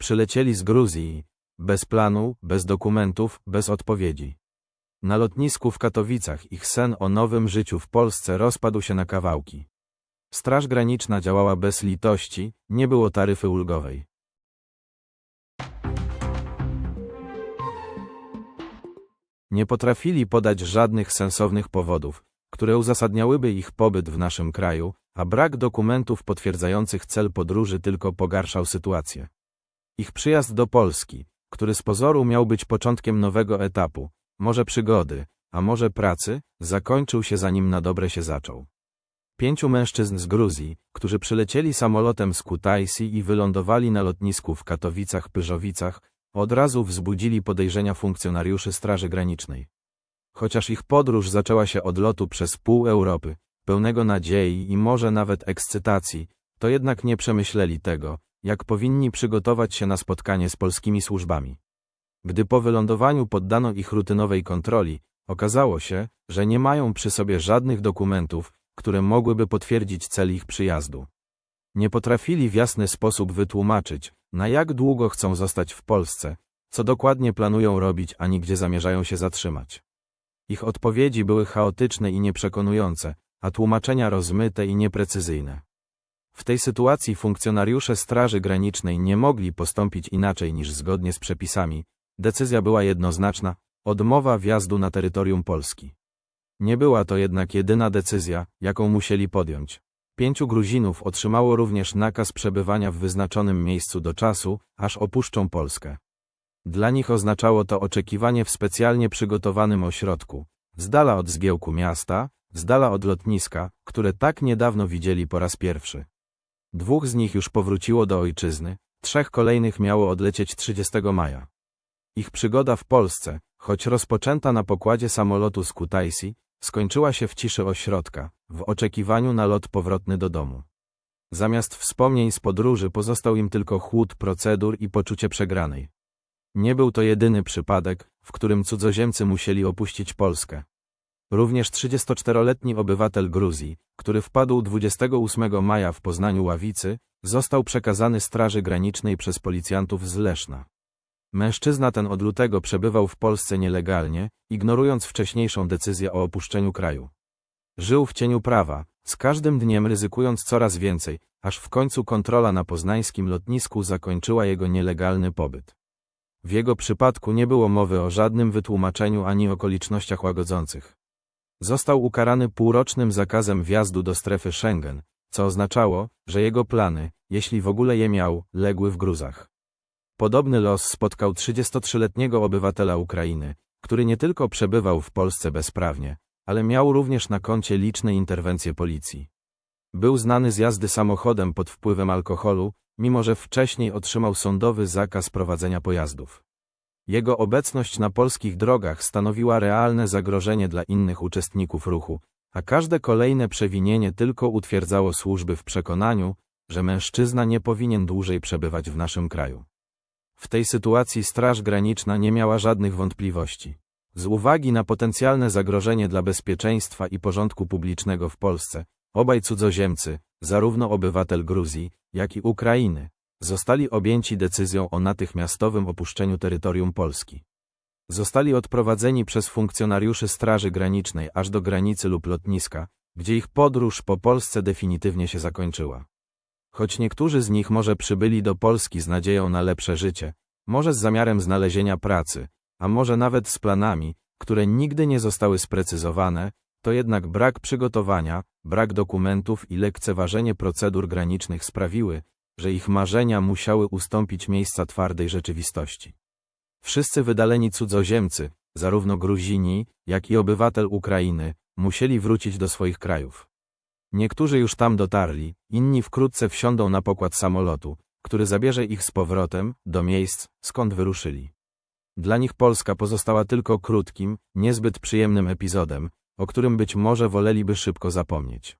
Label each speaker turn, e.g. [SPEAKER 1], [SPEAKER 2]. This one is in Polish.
[SPEAKER 1] Przylecieli z Gruzji, bez planu, bez dokumentów, bez odpowiedzi. Na lotnisku w Katowicach ich sen o nowym życiu w Polsce rozpadł się na kawałki. Straż Graniczna działała bez litości, nie było taryfy ulgowej. Nie potrafili podać żadnych sensownych powodów, które uzasadniałyby ich pobyt w naszym kraju, a brak dokumentów potwierdzających cel podróży tylko pogarszał sytuację. Ich przyjazd do Polski, który z pozoru miał być początkiem nowego etapu, może przygody, a może pracy, zakończył się zanim na dobre się zaczął. Pięciu mężczyzn z Gruzji, którzy przylecieli samolotem z Kutaisi i wylądowali na lotnisku w Katowicach-Pyrzowicach, od razu wzbudzili podejrzenia funkcjonariuszy Straży Granicznej. Chociaż ich podróż zaczęła się od lotu przez pół Europy, pełnego nadziei i może nawet ekscytacji, to jednak nie przemyśleli tego, jak powinni przygotować się na spotkanie z polskimi służbami. Gdy po wylądowaniu poddano ich rutynowej kontroli, okazało się, że nie mają przy sobie żadnych dokumentów, które mogłyby potwierdzić cel ich przyjazdu. Nie potrafili w jasny sposób wytłumaczyć, na jak długo chcą zostać w Polsce, co dokładnie planują robić, ani gdzie zamierzają się zatrzymać. Ich odpowiedzi były chaotyczne i nieprzekonujące, a tłumaczenia rozmyte i nieprecyzyjne. W tej sytuacji funkcjonariusze Straży Granicznej nie mogli postąpić inaczej niż zgodnie z przepisami. Decyzja była jednoznaczna odmowa wjazdu na terytorium Polski. Nie była to jednak jedyna decyzja, jaką musieli podjąć. Pięciu Gruzinów otrzymało również nakaz przebywania w wyznaczonym miejscu do czasu, aż opuszczą Polskę. Dla nich oznaczało to oczekiwanie w specjalnie przygotowanym ośrodku, z dala od zgiełku miasta, z dala od lotniska, które tak niedawno widzieli po raz pierwszy. Dwóch z nich już powróciło do ojczyzny, trzech kolejnych miało odlecieć 30 maja. Ich przygoda w Polsce, choć rozpoczęta na pokładzie samolotu z Kutaisi, skończyła się w ciszy ośrodka, w oczekiwaniu na lot powrotny do domu. Zamiast wspomnień z podróży pozostał im tylko chłód procedur i poczucie przegranej. Nie był to jedyny przypadek, w którym cudzoziemcy musieli opuścić Polskę. Również 34-letni obywatel Gruzji, który wpadł 28 maja w Poznaniu Ławicy, został przekazany Straży Granicznej przez policjantów z Leszna. Mężczyzna ten od lutego przebywał w Polsce nielegalnie, ignorując wcześniejszą decyzję o opuszczeniu kraju. Żył w cieniu prawa, z każdym dniem ryzykując coraz więcej, aż w końcu kontrola na poznańskim lotnisku zakończyła jego nielegalny pobyt. W jego przypadku nie było mowy o żadnym wytłumaczeniu ani okolicznościach łagodzących. Został ukarany półrocznym zakazem wjazdu do strefy Schengen, co oznaczało, że jego plany, jeśli w ogóle je miał, legły w gruzach. Podobny los spotkał 33-letniego obywatela Ukrainy, który nie tylko przebywał w Polsce bezprawnie, ale miał również na koncie liczne interwencje policji. Był znany z jazdy samochodem pod wpływem alkoholu, mimo że wcześniej otrzymał sądowy zakaz prowadzenia pojazdów. Jego obecność na polskich drogach stanowiła realne zagrożenie dla innych uczestników ruchu, a każde kolejne przewinienie tylko utwierdzało służby w przekonaniu, że mężczyzna nie powinien dłużej przebywać w naszym kraju. W tej sytuacji Straż Graniczna nie miała żadnych wątpliwości. Z uwagi na potencjalne zagrożenie dla bezpieczeństwa i porządku publicznego w Polsce, obaj cudzoziemcy, zarówno obywatel Gruzji, jak i Ukrainy, zostali objęci decyzją o natychmiastowym opuszczeniu terytorium Polski. Zostali odprowadzeni przez funkcjonariuszy Straży Granicznej aż do granicy lub lotniska, gdzie ich podróż po Polsce definitywnie się zakończyła. Choć niektórzy z nich może przybyli do Polski z nadzieją na lepsze życie, może z zamiarem znalezienia pracy, a może nawet z planami, które nigdy nie zostały sprecyzowane, to jednak brak przygotowania, brak dokumentów i lekceważenie procedur granicznych sprawiły, że ich marzenia musiały ustąpić miejsca twardej rzeczywistości. Wszyscy wydaleni cudzoziemcy, zarówno Gruzini, jak i obywatel Ukrainy, musieli wrócić do swoich krajów. Niektórzy już tam dotarli, inni wkrótce wsiądą na pokład samolotu, który zabierze ich z powrotem do miejsc, skąd wyruszyli. Dla nich Polska pozostała tylko krótkim, niezbyt przyjemnym epizodem, o którym być może woleliby szybko zapomnieć.